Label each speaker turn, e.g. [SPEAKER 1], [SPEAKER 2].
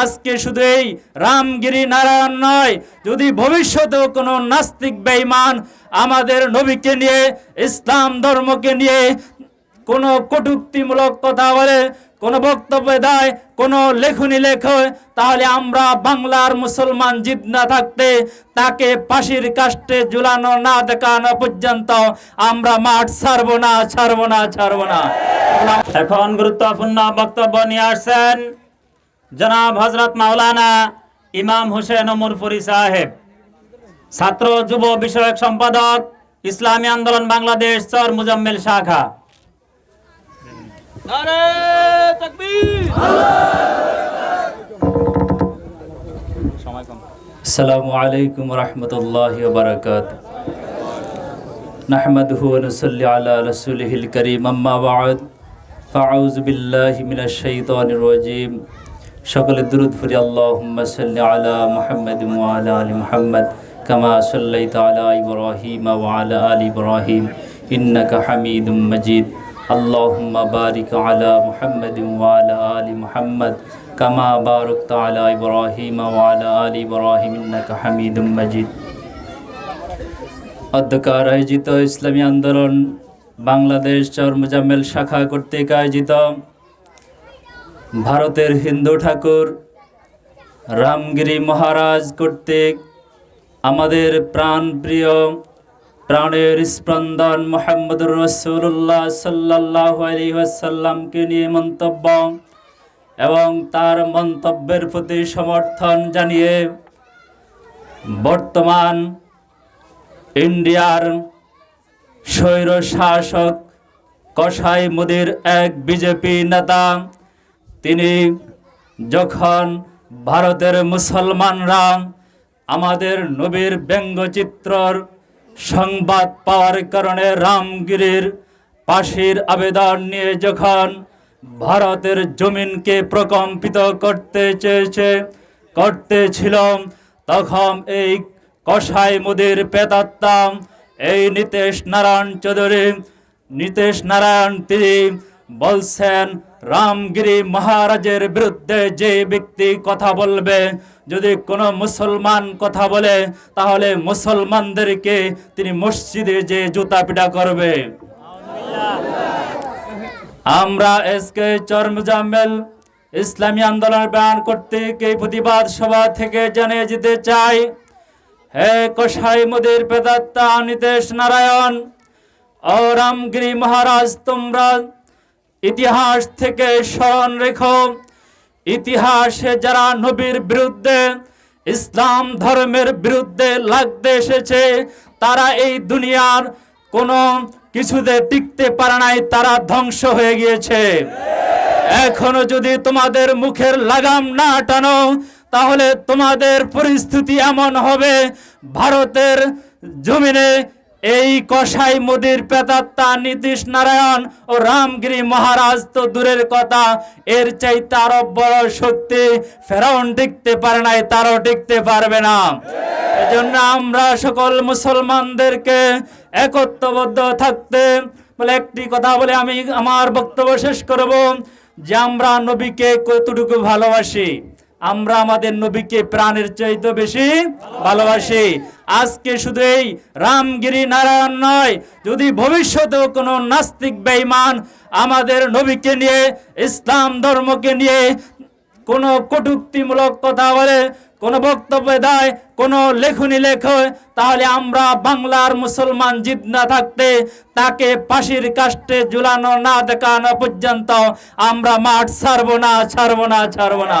[SPEAKER 1] আজকে শুধু এই রামগিরি নারায়ণ নয়, যদি ভবিষ্যতেও কোনো নাস্তিক বেঈমান আমাদের নবীকে নিয়ে, ইসলাম ধর্মকে নিয়ে কোনো কটুক্তিমূলক কথা বলে, কোনো বক্তব্য দেয়, কোনো লেখনি লেখে, তাহলে আমরা বাংলার মুসলমান জিদ না থাকতে, তাকে ফাঁসির কাষ্টে ঝুলানো না দেখানো পর্যন্ত আমরা মাঠ ছাড়বো না ছাড়বো না ছাড়বো না।
[SPEAKER 2] এখন গুরুত্বপূর্ণ বক্তব্য নিয়ে আসছেন জনাব হজরত মাওলানা ইমাম হোসেন ওমরপুরি সাহেব ছাত্র যুব বিষয়ক সম্পাদক ইসলামী আন্দোলন বাংলাদেশ চর মুজাম্মেল শাখা
[SPEAKER 1] আসসালামু আলাইকুম রহমতুল্লাহ বারকাত نحمده ونصلي على رسوله الكريم أما بعد فأعوذ بالله من الشيطان الرجيم সকলে দুরুদ ফুরি আল্লাহুম্মা সাল্লি আলা মুহাম্মাদ আলা আলি মুহাম্মাদ কামা সাল্লাইতা আলা ইব্রাহিম ওয়া আলা ইব্রাহিম, ইন্নাকা হামিদুম মাজিদ আল্লাহুম্মা বারিক আলা মুহাম্মাদ আলা মুহাম্মাদ কামা বারাকতা আলা ইব্রাহিম ওয়া আলি ইব্রাহিম, ইন্নাকা হামিদুম মাজিদ অধ্যকার আয়োজিত ইসলামী আন্দোলন বাংলাদেশ চর মুজাম্মেল শাখা কর্তৃক আয়োজিত ভারতের হিন্দু ঠাকুর, রামগিরি মহারাজ কর্তৃক আমাদের প্রাণপ্রিয় প্রাণের স্পন্দন মোহাম্মদুর রসুল্লাহ সাল্লাহ আলী ওয়াসাল্লামকে নিয়ে মন্তব্য এবং তার মন্তব্যের প্রতি সমর্থন জানিয়ে বর্তমান ইন্ডিয়ার স্বৈর শাসক কসাই মোদির এক বিজেপি নেতা তিনি যখন ভারতের মুসলমানরা আমাদের নবীর ব্যঙ্গচিত্রর সংবাদ পাওয়ার কারণে রামগিরির পাশির আবেদন নিয়ে যখন ভারতের জমিনকে প্রকম্পিত করতে চেয়েছে করতেছিল তখন এই কসাই মুদির পেতাত্তা এই নীতিশ নারায়ণ চৌধুরী, নিতেশ নারায়ণ তিনি বলছেন, রামগিরি মহারাজের বিরুদ্ধে যে ব্যক্তি কথা বলবে, যদি কোনো মুসলমান কথা বলে, তাহলে মুসলমানদেরকে তিনি মসজিদে যে জুতা পিটা করবে। আমরা এসকে চরমজামেল ইসলামী আন্দোলন বয়ান করতে এই প্রতিবাদ সভা থেকে জানিয়ে যেতে চাই। হে কসাই মোদের পেদাত্তা নিতেশ নারায়ণ, ও রামগিরি মহারাজ, তোমরা ইতিহাস থেকে স্মরণ রেখো। ইতিহাসে যারা নবীর বিরুদ্ধে, ইসলাম ধর্মের বিরুদ্ধে লাগতে এসেছে, তারা এই দুনিয়ার কোনো কিছুতে টিকতে পারে নাই, তারা ধ্বংস হয়ে গিয়েছে। এখনও যদি তোমাদের মুখের লাগাম না টানো, তাহলে তোমাদের পরিস্থিতি এমন হবে, ভারতের জমিনে এই কসাই মোদির পেতাত্তা নীতিশ নারায়ণ ও রামগিরি মহারাজ তো দূরের কথা। এর চাইতে আরও বড় শক্তি ফেরাউন টিকতে পারে নাই, তারও টিকতে পারবে না। এজন্য আমরা সকল মুসলমানদেরকে একত্রবদ্ধ থাকতে বলে একটি কথা বলে আমি আমার বক্তব্য শেষ করব যে আমরা নবীকে কতটুকু ভালোবাসি। আমরা আমাদের নবীকে প্রাণের চাইতে বেশি ভালোবাসি। আজকে শুধু এই রামগিরি নারায়ণ নয়, যদি ভবিষ্যতেও কোনো নাস্তিক বেঈমান আমাদের নবীকে নিয়ে, ইসলাম ধর্মকে নিয়ে কোনো কটুক্তিমূলক কথা বলে, কোনো বক্তব্য দেয়, কোনো লেখনি লেখে, তাহলে আমরা বাংলার মুসলমান জিদ না থাকতে, তাকে ফাঁসির কাষ্টে ঝুলানো না দেখানো পর্যন্ত আমরা মাঠ ছাড়বো না ছাড়বো না ছাড়বো না।